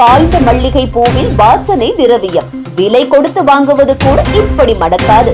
காய்ந்த மல்லிகை பூவில் வாசனை திரவியம். விலை கொடுத்து வாங்குவது கூட இப்படி மடக்காது.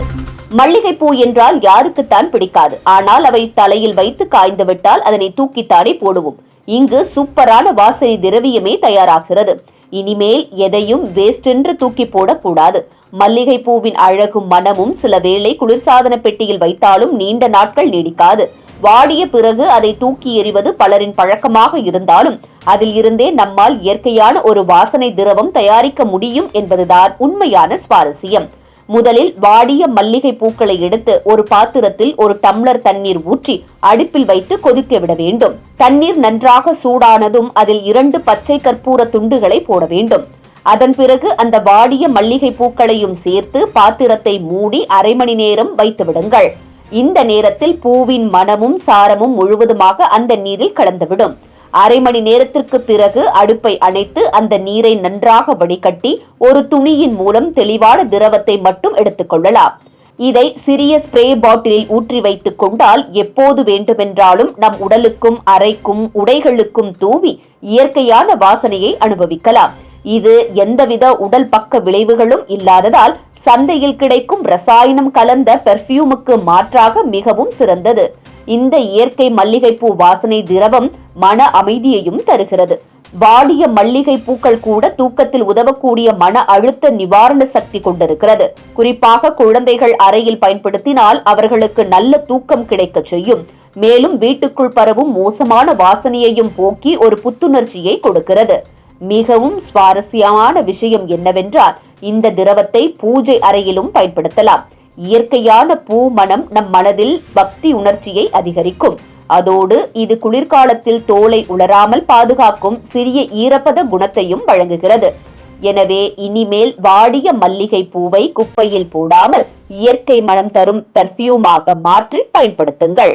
மல்லிகை பூ என்றால் யாருக்குத்தான் பிடிக்காது. ஆனால் அவை தலையில் வைத்து காய்ந்து விட்டால் அதனை தூக்கித்தானே போடுவோம். இங்கு சூப்பரான வாசனை திரவியமே தயாராகிறது. இனிமேல் எதையும் வேஸ்ட் என்று தூக்கி போடக்கூடாது. மல்லிகை பூவின் அழகும் மனமும் சில வேளை குளிர்சாதன பெட்டியில் வைத்தாலும் நீண்ட நாட்கள் நீடிக்காது. வாடிய பிறகு அதை தூக்கி எறிவது பலரின் பழக்கமாக இருந்தாலும் அதில் இருந்தே நம்மால் இயற்கையான ஒரு வாசனை திரவம் தயாரிக்க முடியும் என்பதுதான் உண்மையான சுவாரஸ்யம். முதலில் வாடிய மல்லிகை பூக்களை எடுத்து ஒரு பாத்திரத்தில் ஒரு டம்ளர் தண்ணீர் ஊற்றி அடுப்பில் வைத்து கொதிக்க விட வேண்டும். தண்ணீர் நன்றாக சூடானதும் அதில் இரண்டு பச்சை கற்பூர துண்டுகளை போட வேண்டும். அதன் பிறகு அந்த வாடிய மல்லிகை பூக்களையும் சேர்த்து பாத்திரத்தை மூடி அரை மணி நேரம் வைத்து விடுங்கள். இந்த நேரத்தில் பூவின் மனமும் சாரமும் முழுவதுமாக அந்த நீரில் கலந்துவிடும். அரை மணி நேரத்திற்கு பிறகு அடுப்பை அணைத்து அந்த நீரை நன்றாக வடிகட்டி ஒரு துணியின் மூலம் தெளிவான திரவத்தை மட்டும் எடுத்துக்கொள்ளலாம் இதை சிறிய ஸ்ப்ரே பாட்டிலில் ஊற்றி வைத்துக் கொண்டால் எப்போது வேண்டுமென்றாலும் நம் உடலுக்கும் அறைக்கும் உடைகளுக்கும் தூவி இயற்கையான வாசனையை அனுபவிக்கலாம். இது எந்தவித உடல் பக்க விளைவுகளும் இல்லாததால் சந்தையில் கிடைக்கும் ரசாயனம் கலந்த பெர்ஃப்யூமுக்கு மாற்றாக மிகவும் சிறந்தது. இந்த இயற்கை மல்லிகைப்பூ வாசனை திரவம் மன அமைதியையும் தருகிறது. வாடிய மல்லிகை பூக்கள் கூட தூக்கத்தில் உதவக்கூடிய மன அழுத்த நிவாரண சக்தி கொண்டிருக்கிறது. குறிப்பாக குழந்தைகள் அறையில் பயன்படுத்தினால் அவர்களுக்கு நல்ல தூக்கம் கிடைக்கச் செய்யும். மேலும் வீட்டுக்குள் பரவும் மோசமான வாசனையையும் போக்கி ஒரு புத்துணர்ச்சியை கொடுக்கிறது. மிகவும் சுவாரஸ்யமான விஷயம் என்னவென்றால் இந்த திரவத்தை பூஜை அறையிலும் பயன்படுத்தலாம். இயற்கையான பூ மனம் நம் மனதில் பக்தி உணர்ச்சியை அதிகரிக்கும். அதோடு இது குளிர்காலத்தில் தோலை உலராமல் பாதுகாக்கும் சிறிய ஈரப்பத குணத்தையும் வழங்குகிறது. எனவே இனிமேல் வாடிய மல்லிகை பூவை குப்பையில் போடாமல் இயற்கை மனம் தரும் பெர்ஃப்யூமாக மாற்றி பயன்படுத்துங்கள்.